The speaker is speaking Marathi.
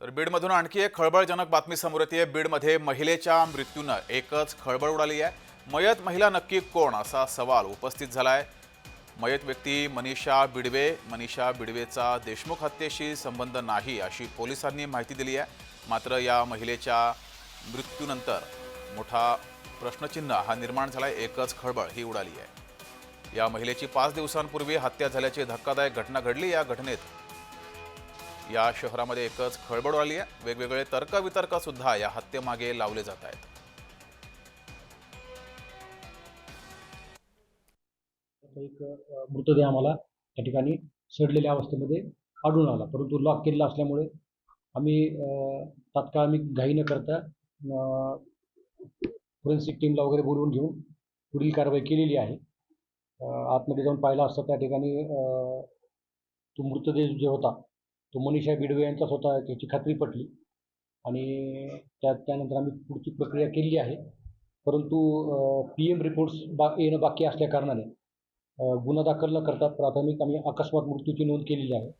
तर बीडमधून आणखी एक खळबळजनक बातमी समोर येते. बीडमध्ये महिलेच्या मृत्यूनं एकच खळबळ उडाली आहे. मयत महिला नक्की कोण असा सवाल उपस्थित झाला आहे मयत व्यक्ती मनीषा बिडवे. मनीषा बिडवेचा देशमुख हत्येशी संबंध नाही अशी पोलिसांनी माहिती दिली आहे. मात्र या महिलेच्या मृत्यूनंतर मोठा प्रश्नचिन्ह हा निर्माण झाला आहे एकच खळबळ ही उडाली आहे. या महिलेची पाच दिवसांपूर्वी हत्या झाल्याची धक्कादायक घटना घडली. या घटनेत या शहरामध्ये एकच खळबळ आली आहे. वेगवेगळे तर्कवितर्क सुद्धा या हत्येमागे लावले जात आहेत. एक मृतदेह आम्हाला त्या ठिकाणी सडलेल्या अवस्थेमध्ये आढळून आला. परंतु लॉक केलेला असल्यामुळे आम्ही तात्काळ आम्ही घाई न करता फोरेन्सिक टीमला वगैरे बोलवून घेऊन पुढील कारवाई केलेली आहे. आतमध्ये जाऊन पाहिला असता त्या ठिकाणी तो मृतदेह जे होता तो मनीषा बिडवे यांचाच होता याची खात्री पटली. आणि त्या त्यानंतर आम्ही पुढची प्रक्रिया केली आहे. परंतु पी एम रिपोर्ट्स बा येणं बाकी असल्या कारणाने गुन्हा दाखल न करता प्राथमिक आम्ही अकस्मात मृत्यूची नोंद केलेली आहे.